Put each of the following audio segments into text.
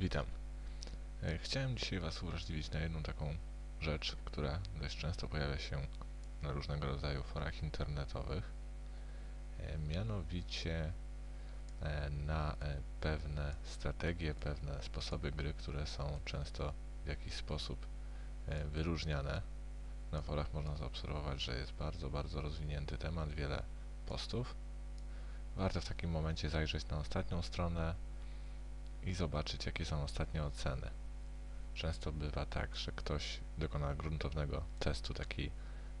Witam. E, Chciałem dzisiaj Was uwrażliwić na jedną taką rzecz, która dość często pojawia się na różnego rodzaju forach internetowych. E, Mianowicie e, na pewne strategie, pewne sposoby gry, które są często w jakiś sposób wyróżniane. Na forach można zaobserwować, że jest bardzo, bardzo rozwinięty temat, wiele postów. Warto w takim momencie zajrzeć na ostatnią stronę i zobaczyć, jakie są ostatnie oceny. Często bywa tak, że ktoś dokona gruntownego testu takiej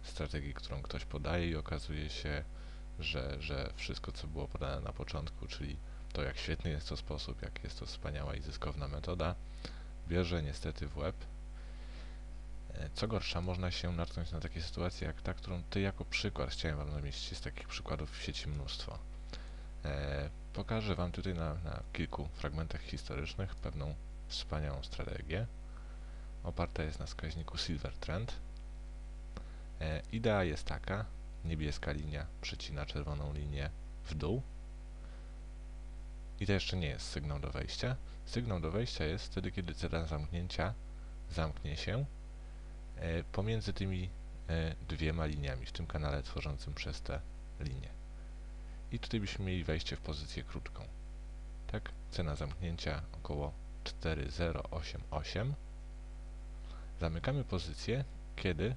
strategii, którą ktoś podaje i okazuje się, że, że wszystko, co było podane na początku, czyli to, jak świetny jest to sposób, jak jest to wspaniała i zyskowna metoda, bierze niestety w łeb. E, Co gorsza, można się natknąć na takie sytuacje, jak ta, którą Ty jako przykład chciałem Wam zamieścić. Jest takich przykładów w sieci mnóstwo. E, pokażę Wam tutaj na, na kilku fragmentach historycznych pewną wspaniałą strategię. Oparta jest na wskaźniku Silver Trend. E, idea jest taka, niebieska linia przecina czerwoną linię w dół. I to jeszcze nie jest sygnał do wejścia. Sygnał do wejścia jest wtedy, kiedy cena zamknięcia zamknie się e, pomiędzy tymi dwiema liniami w tym kanale tworzącym przez te linie. I tutaj byśmy mieli wejście w pozycję krótką. Tak? Cena zamknięcia około 4088. Zamykamy pozycję, kiedy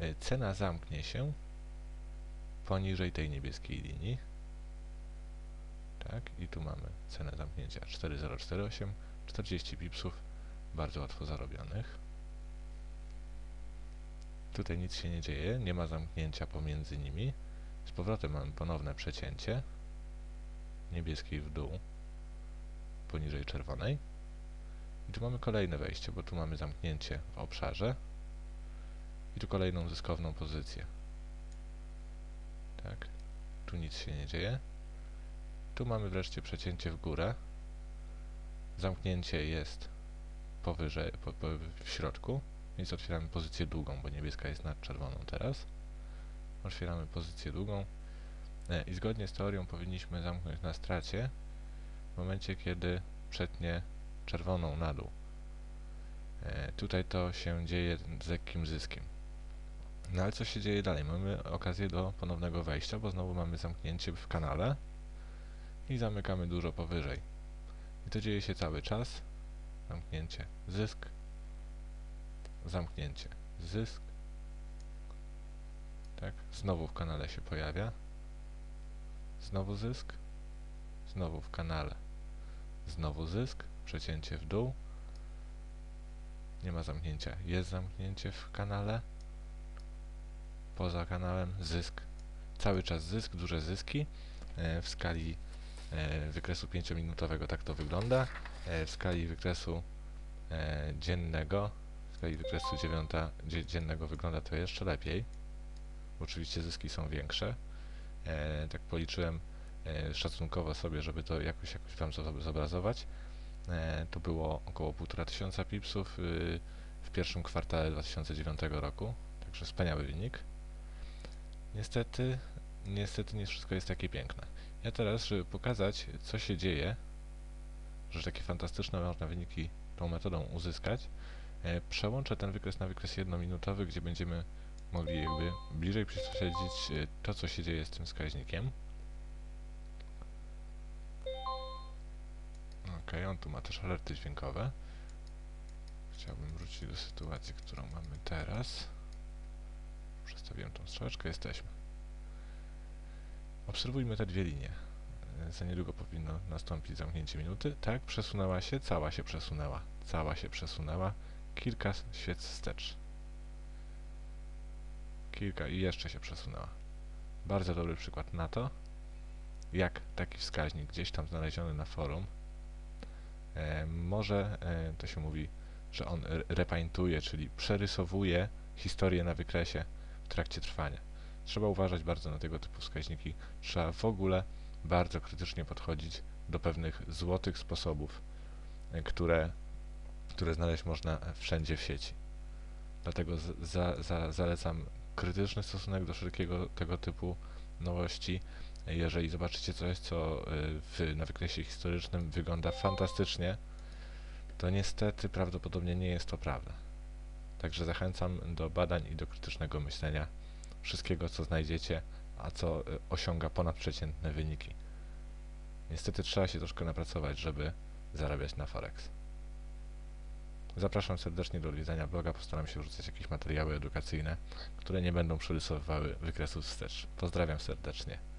e, cena zamknie się poniżej tej niebieskiej linii. Tak? I tu mamy cenę zamknięcia 4048, 40 pipsów, bardzo łatwo zarobionych. Tutaj nic się nie dzieje, nie ma zamknięcia pomiędzy nimi. Z powrotem mamy ponowne przecięcie niebieskiej w dół poniżej czerwonej. I tu mamy kolejne wejście, bo tu mamy zamknięcie w obszarze i tu kolejną zyskowną pozycję. Tak, tu nic się nie dzieje. Tu mamy wreszcie przecięcie w górę. Zamknięcie jest powyżej, po, po, w środku, więc otwieramy pozycję długą, bo niebieska jest nad czerwoną teraz. Otwieramy pozycję długą e, i zgodnie z teorią powinniśmy zamknąć na stracie w momencie, kiedy przetnie czerwoną na dół. E, tutaj to się dzieje z lekkim zyskiem. No ale co się dzieje dalej? Mamy okazję do ponownego wejścia, bo znowu mamy zamknięcie w kanale i zamykamy dużo powyżej. I to dzieje się cały czas. Zamknięcie, zysk, zamknięcie, zysk. Tak, znowu w kanale się pojawia. Znowu zysk. Znowu w kanale. Znowu zysk, przecięcie w dół. Nie ma zamknięcia. Jest zamknięcie w kanale. Poza kanałem zysk. Cały czas zysk, duże zyski. E, w skali e, wykresu 5-minutowego tak to wygląda. E, w skali wykresu e, dziennego, w skali wykresu dziewiąta, dzie, dziennego wygląda to jeszcze lepiej. Oczywiście zyski są większe. E, tak policzyłem e, szacunkowo sobie, żeby to jakoś, jakoś Wam zob- zobrazować. E, to było około 1500 pipsów y, w pierwszym kwartale 2009 roku, także wspaniały wynik. Niestety, niestety nie wszystko jest takie piękne. Ja teraz, żeby pokazać, co się dzieje, że takie fantastyczne można wyniki tą metodą uzyskać, e, przełączę ten wykres na wykres jednominutowy, gdzie będziemy mogli jakby bliżej prześledzić e, to, co się dzieje z tym wskaźnikiem. Ok, on tu ma też alerty dźwiękowe. Chciałbym wrócić do sytuacji, którą mamy teraz. Przestawiłem tą strzałeczkę, jesteśmy. Obserwujmy te dwie linie. E, Za niedługo powinno nastąpić zamknięcie minuty. Tak, przesunęła się, cała się przesunęła. Cała się przesunęła. Kilka świec wstecz. Kilka i jeszcze się przesunęła. Bardzo dobry przykład na to, jak taki wskaźnik gdzieś tam znaleziony na forum e, może, e, to się mówi, że on re- repaintuje, czyli przerysowuje historię na wykresie w trakcie trwania. Trzeba uważać bardzo na tego typu wskaźniki. Trzeba w ogóle bardzo krytycznie podchodzić do pewnych złotych sposobów, e, które, które znaleźć można wszędzie w sieci. Dlatego za, za, zalecam krytyczny stosunek do wszelkiego tego typu nowości. Jeżeli zobaczycie coś, co y, w, na wykresie historycznym wygląda fantastycznie, to niestety prawdopodobnie nie jest to prawda. Także zachęcam do badań i do krytycznego myślenia wszystkiego, co znajdziecie, a co y, osiąga ponadprzeciętne wyniki. Niestety trzeba się troszkę napracować, żeby zarabiać na Forex. Zapraszam serdecznie do odwiedzania bloga, postaram się wrzucać jakieś materiały edukacyjne, które nie będą przerysowywały wykresów wstecz. Pozdrawiam serdecznie.